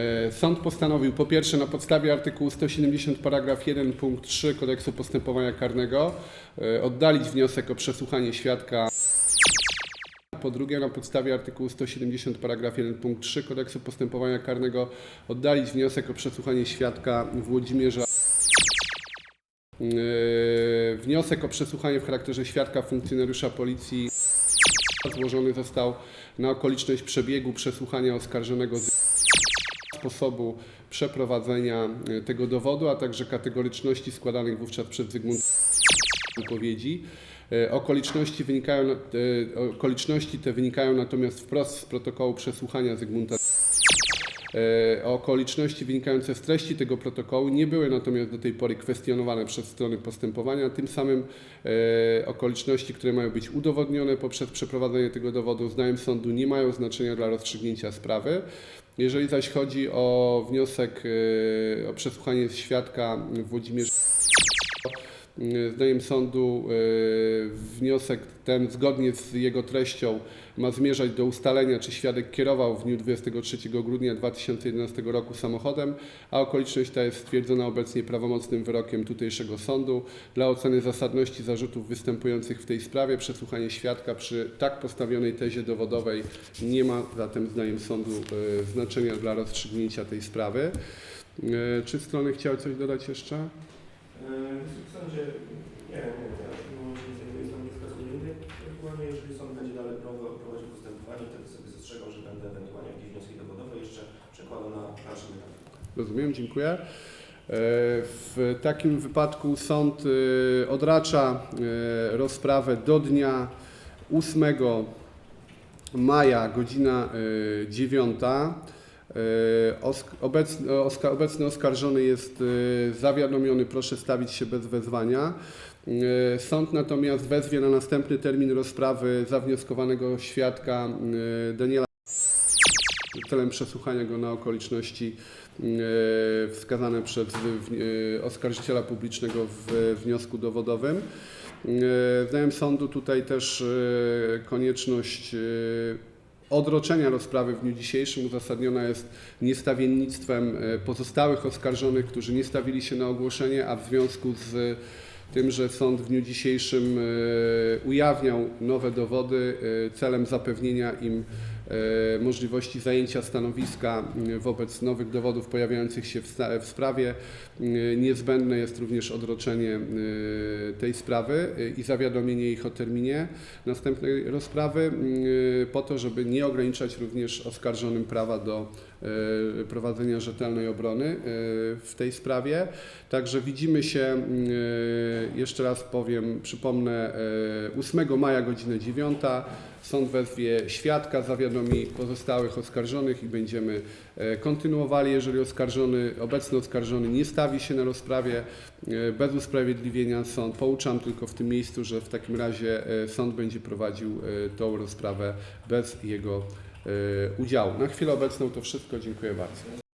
E, Sąd postanowił po pierwsze na podstawie artykułu 170 paragraf 1 punkt 3 kodeksu postępowania karnego e, oddalić wniosek o przesłuchanie świadka. Po drugie na podstawie artykułu 170 paragraf 1 punkt 3 kodeksu postępowania karnego oddalić wniosek o przesłuchanie świadka Włodzimierza. E, Wniosek o przesłuchanie w charakterze świadka funkcjonariusza policji złożony został na okoliczność przebiegu przesłuchania oskarżonego z sposobu przeprowadzenia e, tego dowodu, a także kategoryczności składanych wówczas przez Zygmunt wypowiedzi. E, Okoliczności, wynikają, e, okoliczności te wynikają natomiast wprost z protokołu przesłuchania Zygmunta. Okoliczności wynikające z treści tego protokołu nie były natomiast do tej pory kwestionowane przez strony postępowania. Tym samym okoliczności, które mają być udowodnione poprzez przeprowadzenie tego dowodu, zdaniem sądu nie mają znaczenia dla rozstrzygnięcia sprawy. Jeżeli zaś chodzi o wniosek e, o przesłuchanie świadka Włodzimierza Zdaniem sądu e, wniosek ten zgodnie z jego treścią ma zmierzać do ustalenia, czy świadek kierował w dniu 23 grudnia 2011 roku samochodem, a okoliczność ta jest stwierdzona obecnie prawomocnym wyrokiem tutejszego sądu. Dla oceny zasadności zarzutów występujących w tej sprawie przesłuchanie świadka przy tak postawionej tezie dowodowej nie ma zatem zdaniem sądu e, znaczenia dla rozstrzygnięcia tej sprawy. Czy strony chciały coś dodać jeszcze? W sądzie, nie, nie, ja w tym momencie nie zajmuję co do innych. Ewentualnie, jeżeli sąd będzie dalej prowa- prowadził postępowanie, wtedy sobie zastrzegam, że będę ewentualnie jakieś wnioski dowodowe jeszcze przekładał na dalszym etapie. Rozumiem, dziękuję. E, W takim wypadku sąd e, odracza e, rozprawę do dnia 8 maja, godzina e, 9. E, Obecny, obecny oskarżony jest e, zawiadomiony, proszę stawić się bez wezwania. E, Sąd natomiast wezwie na następny termin rozprawy zawnioskowanego świadka Daniela celem przesłuchania go na okoliczności wskazane przez oskarżyciela publicznego w wniosku dowodowym. Zdaniem sądu tutaj też konieczność odroczenia rozprawy w dniu dzisiejszym. Uzasadniona jest niestawiennictwem e, pozostałych oskarżonych, którzy nie stawili się na ogłoszenie, a w związku z tym, że sąd w dniu dzisiejszym e, ujawniał nowe dowody e, celem zapewnienia im e, możliwości zajęcia stanowiska m, wobec nowych dowodów pojawiających się w, sprawie. M, Niezbędne jest również odroczenie e, tej sprawy e, i zawiadomienie ich o terminie następnej rozprawy m, po to, żeby nie ograniczać również oskarżonym prawa do e, prowadzenia rzetelnej obrony e, w tej sprawie. Także widzimy się, e, jeszcze raz powiem, przypomnę, e, 8 maja godzinę 9. Sąd wezwie świadka, zawiadomi pozostałych oskarżonych i będziemy e, kontynuowali. Jeżeli oskarżony, obecny oskarżony nie stawi się na rozprawie e, bez usprawiedliwienia, sąd pouczam tylko w tym miejscu, że w takim razie e, sąd będzie prowadził tą rozprawę bez jego udziału. Na chwilę obecną to wszystko. Dziękuję bardzo.